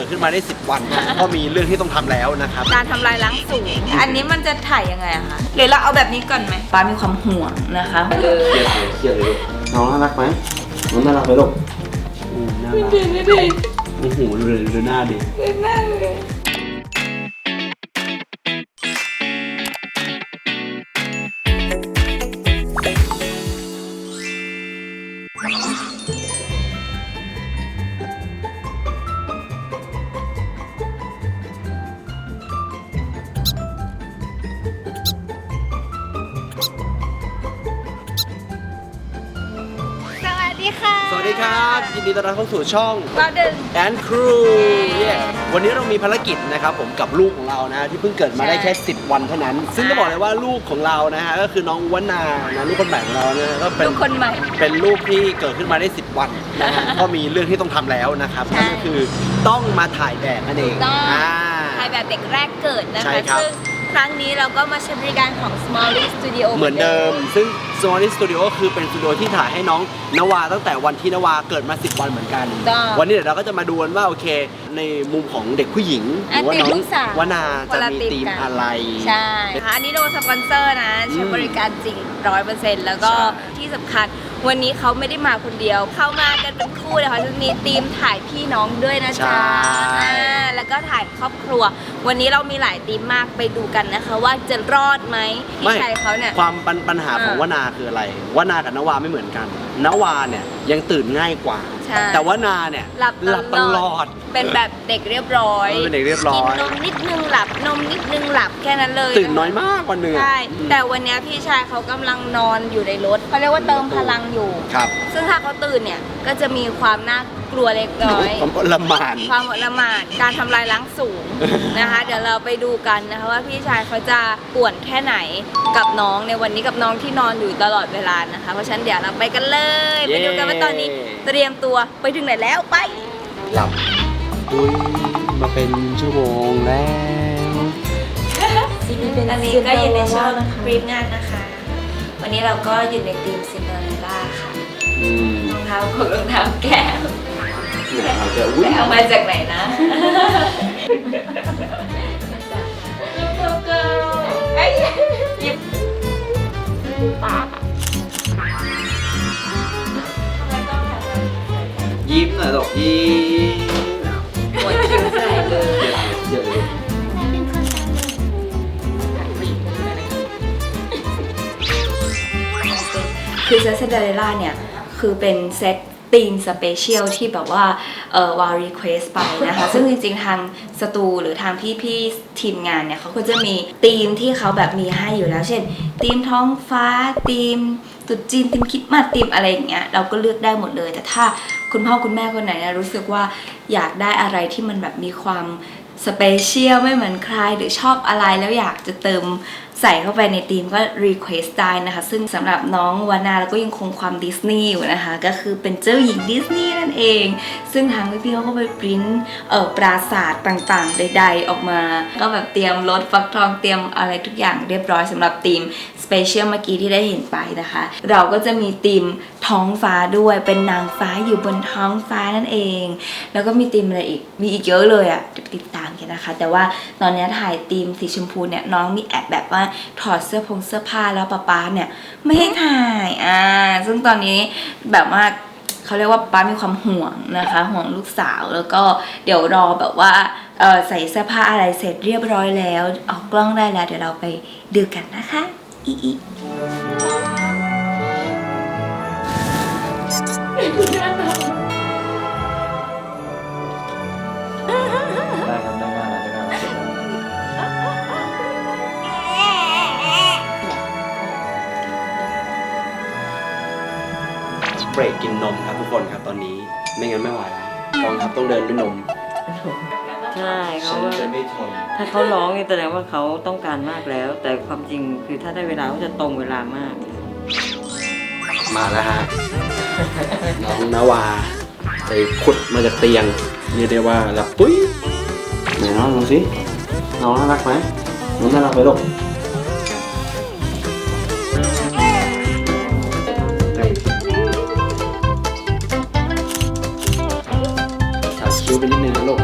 กิดขึ้นมาได้ 10 วัน ก็มีเรื่องที่ต้องทำแล้วนะครับ การทำลายล้างสูง อันนี้มันจะถ่ายยังไงอะคะ หรือเราเอาแบบนี้ก่อนไหมป้ามีความห่วงนะคะเลยเครียดเลยเครียดเลยลูกน้องน่ารักไหมน้องน่ารักไหมลูกอืมน่ารักโอ้โหดูเลยดูหน้าดิส ยินดีต้อนรับเข้าสู่ช่องเราเดินแอนครูวันนี้เรามีภารกิจนะครับผมกับลูกของเรานะที่เพิ่งเกิดมาได้แค่ 10 วันเท่านั้น ซึ่งจะบอกเลยว่าลูกของเรานะฮะก็คือน้องวนานะลูกคนใหม่ของเรานะก็เป็นลูกคนใหม่ เป็นลูกที่เกิดขึ้นมาได้ 10 วันนะฮะก็มีเรื่องที่ต้องทำแล้วนะครับใช่ นั่นก็คือต้องมาถ่ายแบบนั่นเองต้อง อ่า ถ่ายแบบเด็กแรกเกิดนะใช่คะครับซึ่ง ครั้งนี้เราก็มาใช้บริการของ Smalley Studio เหมือนเดิม ซึ่ง s m a l l y Studio ก็คือเป็นสตูดิโอที่ถ่ายให้น้องนวาตั้งแต่วันที่นวาเกิดมา 10 วันเหมือนกันต้องวันนี้เดี๋ยวเราก็จะมาดูกันว่าโอเค ในมุมของเด็กผู้หญิงหอะรือว่าน้องธีมลูกสาววนาจะคนละมีธีธีมมกันอะไร ใช่นะคะอันนี้โดนสปอนเซอร์นะ ใช้อืมบริการจริงร้อยเปอร์เซ็นต์แล้วก็ใช่ที่สำคัญ วันนี้เขาไม่ได้มาคนเดียว เขามากันเป็นคู่เลยค่ะจะมีทีมถ่ายพี่น้องด้วยนะจ๊ะอ่าแล้วก็ถ่ายครอบครัว วันนี้เรามีหลายทีมมากไปดูกันนะคะ ว่าจะรอดไหมพี่ชายเขาเนี่ย ความปัญปัญหาของอ่าวนาคืออะไรวนากับนวาไม่เหมือนกัน นวาเนี่ยยังตื่นง่ายกว่า ใช่ แต่วนาเนี่ยหลับหลับตลอด เป็นแบบเด็กเรียบร้อยเออเป็นเด็กเรียบร้อย กินนมนิดนึงหลับนมนิดนึงหลับแค่นั้นเลยตื่นน้อยมากวันหนึ่งอะใช่อืมแต่วันเนี้ยพี่ชายเขากำลังนอนอยู่ในรถเขาเรียกว่าเติมพลังอยู่ ครับ ซึ่งถ้าเขาตื่นเนี่ยก็จะมีความน่าก ลัวเล็กน้อย ผมละหมาน ความหดละหมาดการทำลายล้างสูงนะคะ เดี๋ยวเราไปดูกันนะคะว่าพี่ชายเขาจะป่วนแค่ไหนกับน้องในวันนี้กับน้องที่นอนอยู่ตลอดเวลานะคะ เพราะฉะนั้นเดี๋ยวเราไปกันเลย ไปดูกันว่าตอนนี้เตรียมตัวไปถึงไหนแล้วไป หลับอุ้ยมาเป็นชั่วโมงแล้วอันนี้ก็อยู่ในช่วงบรีฟงานนะคะ วันนี้เราก็อยู่ในทีมซินเดอเรลล่าค่ะอืม รองเท้าของรองเท้าแก้ว เนี่ยเราจะอุ้ไปยเอามาจากไหนนะเอ้ยหยิบปากยิ้มหน่อยหรอกยิ้มหมดคิ้วใส่เลยเยอะเลยคือเซตซินเดอเรลล่าเนี่ย คือเป็นเซต ธีมสเปเชียลที่แบบว่าเออวารีเควสไปนะคะ ซึ่งจริงๆ ทางสตูหรือทางพี่ๆ ทีมงานเนี่ยเขาก็จะมีธีมที่เขาแบบมีให้อยู่แล้ว เช่นธีมท้องฟ้าธีมตรุษจีนธีมคิดมาธีมอะไรอย่างเงี้ยเราก็เลือกได้หมดเลย แต่ถ้าคุณพ่อคุณแม่คนไหนรู้สึกว่าอยากได้อะไรที่มันแบบมีความสเปเชียลไม่เหมือนใครหรือชอบอะไรแล้วอยากจะเติม ใส่เข้าไปในทีมก็ request ได้นะคะ ซึ่งสำหรับน้องวานาแล้วก็ยังคงความดิสนีย์อยู่นะคะ ก็คือเป็นเจ้าหญิงดิสนีย์นั่นเอง ซึ่งทางพี่ๆเขาก็ไปปริ้นเอ่อปราสาทต่างๆ ใด ๆ ออกมา ก็แบบเตรียมรถฟักทองเตรียมอะไรทุกอย่างเรียบร้อยสำหรับทีมสเปเชียลเมื่อกี้ที่ได้เห็นไปนะคะ เราก็จะมีทีมท้องฟ้าด้วยเป็นนางฟ้าอยู่บนท้องฟ้านั่นเอง แล้วก็มีทีมอะไรอีกมีอีกเยอะเลยอะ่ะเดี๋ยวติดตามกันนะคะ แต่ว่าตอนนี้ถ่ายทีมสีชมพูเนี่ยน้องมีแอบแบบว่าถอดเสื้อผงเสื้อผ้าแล้วป๊าป๊าเนี่ยไม่ให้ถ่ายอ่าซึ่งตอนนี้แบบว่าเขาเรียกว่าป๊ามีความห่วงนะคะ ห่วงลูกสาวแล้วก็เดี๋ยวรอแบบว่าใส่เสื้อผ้าอะไรเสร็จเรียบร้อยแล้วออกกล้องได้แล้ว เดี๋ยวเราไปดูกันนะคะอีอี รกกินนมครับทุกคนครับตอนนี้ไม่งั้นไม่ไหวแล้วกองทัพต้องเดินด้วยนมใช่เขาฉันว่าจะไม่ทนถ้าเขาร้องนี่แสดงว่าเขาต้องการมากแล้ว แต่ความจริงคือถ้าได้เวลาเขาจะตรงเวลามาก มาแล้วฮะน้องนาวาไปขุดมาจากเตียงเรียกได้ว่าหลับปุ้ยไหนน้องดูสิน้องน่ารักไหมน้องน่ารักไหมลูก ดคิ้วไปนิดนึงนะลูก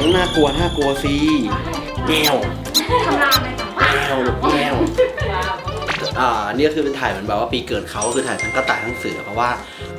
ต้องน่ากลัวน่ากลัวสิแมวทำรามเลยจ้ะแมวลูกแมวอ่านี่ก็คือเป็นถ่ายเหมือนแบบว่าปีเกิดเขาคือถ่ายทั้งกระต่ายทั้งเสือเพราะว่า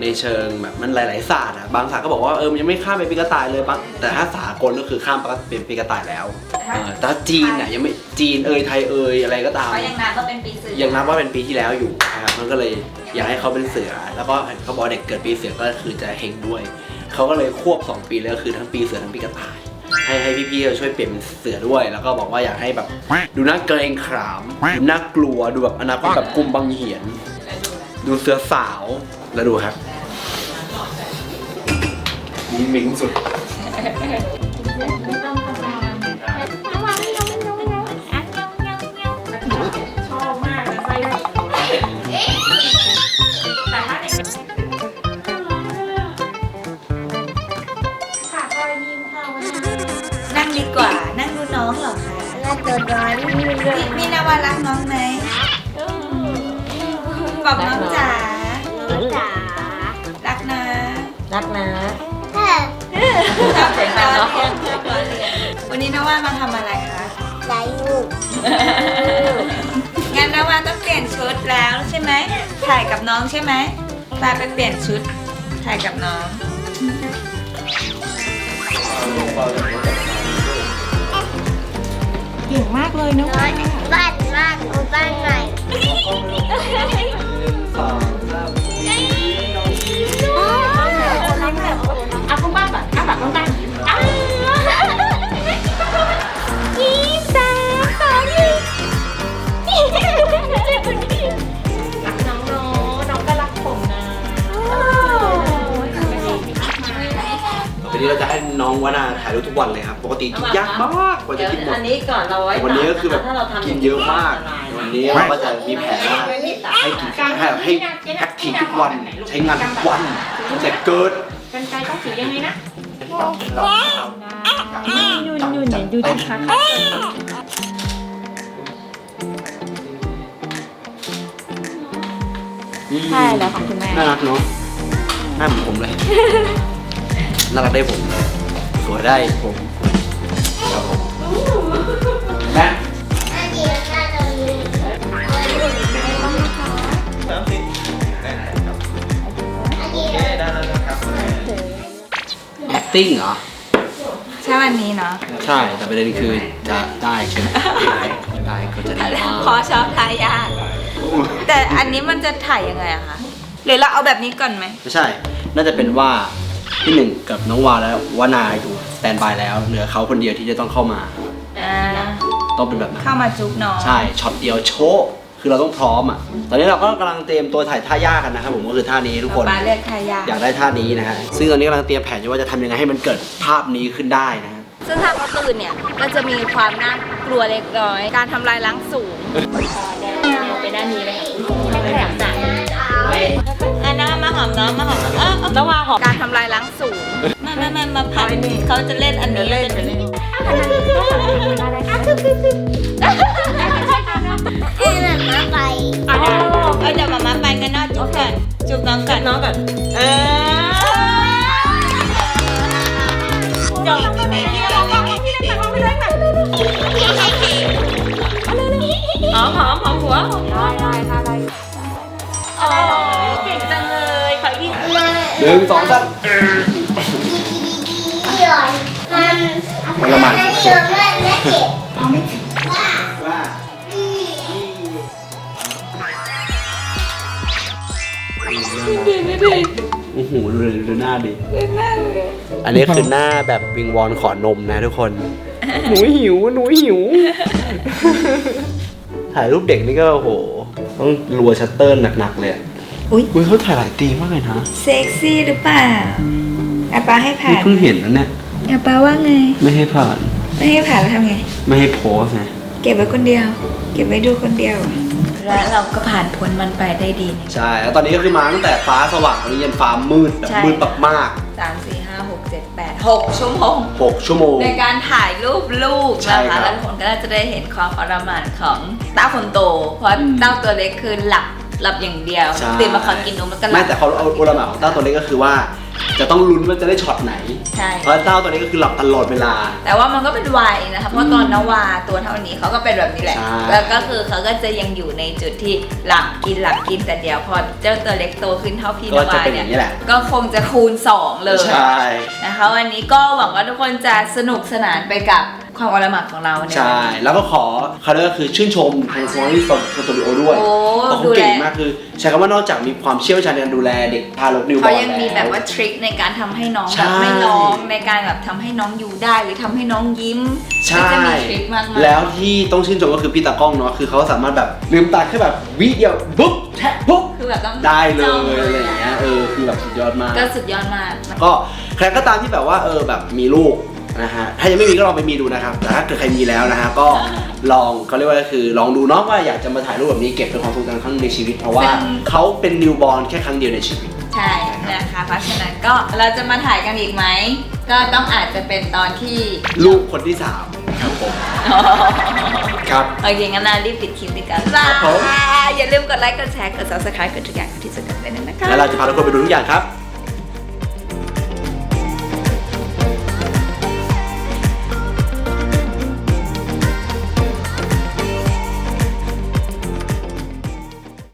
ในเชิงแบบมันหลายๆศาสตร์อะบางศาสตร์ก็บอกว่าเออมันยังไม่ข้ามไปปีกระต่ายเลยบางแต่ถ้าสากลก็คือข้ามไปเป็นปีกระต่ายแล้วเออแต่ถ้าจีนอะยังไม่จีนเอยไทยเอยอะไรก็ตาม เพราะยังนานก็เป็นปีเสือยังนับว่าเป็นปีที่แล้วอยู่นะครับมันก็เลยอยากให้เขาเป็นเสือ แล้วก็เขาบอกว่าเด็กเกิดปีเสือก็คือจะเฮงด้วย เขาก็เลยควบ 2 ปีเลยก็คือทั้งปีเสือทั้งปีกระต่าย ให้ให้พี่ๆช่วยเปลี่ยนเป็นเสือด้วย แล้วก็บอกว่าอยากให้แบบ ดูน่าเกรงขามดูน่ากลัวดูแบบอนาคตแบบกุมบังเหียน ดูเสือสาวแล้วดูครับนี่มิงสุด อคะพี่พี่นาวารักน้องไหมบอกน้องจ๋ารักนะรักนะชอบเป็นน้องวันนี้นาวามาทำอะไรคะงั้นนาวาต้องเปลี่ยนชุดแล้วใช่ไหมถ่ายกับน้องใช่ไหมไปไปเปลี่ยนชุดถ่ายกับน้อง เก่งมากเลยนะบ้านบ้านบ้านบ้านใหม่เอาคุณป้าแบบเอาแบบต้องตั้งยิ้ ติกินยากมากกว่าจะเดี๋ยวกินหมด อันนี้ก่อนเราไว้แต่วันนี้ก็คือแบบถ้าเราทำกินเยอะมาก วันนี้เราก็จะมีแผนว่าให้กินให้ให้แอคทีฟทุกวันใช้งานทุกวันตั้งแต่เกิดกันไกลต้องสียังไงนะดูดูไหนดูดิคะใช่แล้วของคุณแม่น่ารักเนาะหน้าเหมือนผมเลยน่ารักได้ผมสวยได้ผม ติ้งเหรอ ใช่วันนี้เนาะใช่ แต่ประเด็นคือจะได้ใช่ไหมได้ก็จะได้มากขอชอบทายาทแต่อันนี้มันจะถ่ายยังไงอะคะหรือเราเอาแบบนี้ก่อนไหมไม่ใช่ น่าจะเป็นว่าพี่หนึ่งกับน้องวาแล้ววานายอยู่สแตนบายแล้วเหลือเขาคนเดียวที่จะต้องเข้ามา อ่าต้องเป็นแบบนั้นเข้ามาจุ๊บน้อง ใช่ ช็อตเดียวโชว์ คือเราต้องพร้อมอะ ตอนนี้เราก็กำลังเตรียมตัวถ่ายท่ายากกันนะครับผมก็คือท่านี้ทุกคนป๊าเลือกทายาทอยากได้ท่านี้นะฮะซึ่งตอนนี้กำลังเตรียมแผนอยู่ว่าจะทำยังไงให้มันเกิดภาพนี้ขึ้นได้นะฮะซึ่งถ้าเขาตื่นเนี่ยก็จะมีความน่ากลัวเล็กน้อย การทำลายล้างสูงไปด้านนี้เลยค่ะให้แบบสั่งอันน้ามาหอมน้องมาหอมน้องเออแล้วว่าหอมการทำลายล้างสูงมามามามาผัดเขาจะเล่นอันนี้เล่น น้องก่อนน้องก่อนเออจบพี่ลองลองพี่เล่นหน่อยพี่เล่นหน่อยหอมหอมหอมหัวได้ได้ค่ะได้โอ้เก่งจังเลยขออีกทีเลยหนึ่งสองสามหย่อนมันมันละหมาดเยอะมากและเจ็บ โอ้โหดูเลยดูหน้าดิอันนี้คือหน้าแบบวิงวอนขอนมนะทุกคน หนูหิว หนูหิว ถ่ายรูปเด็กนี่ก็โอ้โห ต้องรัวชัตเตอร์หนักๆเลยอะอุ๊ย อุ้ยเขาถ่ายหลายตีมากเลยนะเซ็กซี่หรือเปล่าอาปาให้ผ่านี่นเพิ่งเห็นนะเนี่ย อาปาว่าไง ไม่ให้ผ่าน ไม่ให้ผ่านแล้วทำไง ไม่ให้โพสไง เก็บไว้คนเดียว เก็บไว้ดูคนเดียว แล้วเราก็ผ่านพ้นมันไปได้ดีเนี่ยใช่แล้วตอนนี้ก็คือมาตั้งแต่ฟ้าสว่างตอนนี้ยันฟ้ามืดแบบใช่ มืดแบบมากสามสี่ห้าหกเจ็ดแปดหกชั่วโมงหกชั่วโมง ในการถ่ายรูปลูกใช่นะครัคะบแล้วทุกคนก็น่าจะได้เห็นความทรมานของเต้าคนโต เพราะอืมเต้าตัวเล็กคือหลับหลับอย่างเดียวใช่ ตื่นมาขอกินนมแล้วก็หลัไม่บ แต่เขาเอาอุลามะของต้าตัวเล็กก็คือว่า จะต้องลุ้นว่าจะได้ช็อตไหน ใช่ เพราะเต้าตัวนี้ก็คือหลับตลอดเวลา แต่ว่ามันก็เป็นวัยนะคะเพราะตอนนวาตัวเท่านี้เขาก็เป็นแบบนี้แหละ ใช่ แล้วก็คือเขาก็จะยังอยู่ในจุดที่หลับกินหลับกินแต่เดี๋ยวพอเจ้าตัวเล็กโตขึ้นเท่าพี่นก็จะวาเป็นอเนี่ย่ายงนี้แหละ ก็คงจะคูณ 2 เลยใช่ นะคะวันนี้ก็หวังว่าทุกคนจะสนุกสนานไปกับ ความอลหมักของเราเนี่ย ใช่ แล้วก็ขอเขาเรียกว่าคือชื่นชมทางสมอลลี่สตูดิโอด้วยโอ้เพราะเขาดูแล เก่งมากคือ ใช้คำว่านอกจากมีความเชี่ยวชาญในการดูแลเด็กทารกนิวบอเขาร์นยังมีแบบว่าทริคในการทำให้น้องใช่ แบบไม่ร้องในการแบบทำให้น้องอยู่ได้หรือทำให้น้องยิ้มใช่ ก็จะมีทริคมากๆ แล้วที่ต้องชื่นชมก็คือพี่ตากล้องเนาะ คือเขาสามารถแบบลืมตาแค่แบบวิเดียวปุ๊บแทะปุ๊บคือแบบต้องได้เลจ้องยอะไรอย่างเงี้ย เออ คือแบบสุดยอดมาก ก็สุดยอดมาก ก็ใครก็ตามที่แบบว่าเออแบบมีลูก นะฮะถ้ายังไม่มีก็ลองไปมีดูนะครับแต่ถ้าเกิดใครมีแล้วนะฮะก็ลองเขาเรียกว่าคือลองดูเนาะว่าอยากจะมาถ่ายรูปแบบนี้เก็บเป็นความทรงจำครั้งหนึ่งในชีวิต เพราะว่าเขาเป็นนิวบอร์นแค่ครั้งเดียวในชีวิต ใช่นะคะ เพราะฉะนั้นก็เราจะมาถ่ายกันอีกไหม ก็ต้องอาจจะเป็นตอนที่ลูกคนที่สามครับผมครับโอเคงั้นนารีบปิดคลิปดีกันครับผมอย่าลืมกดไลค์กดแชร์กด subscribe กดทุกอย่างที่จะกดได้เลยนะคะแล้วเราจะพาทุกคนไปดูทุกอย่างครับ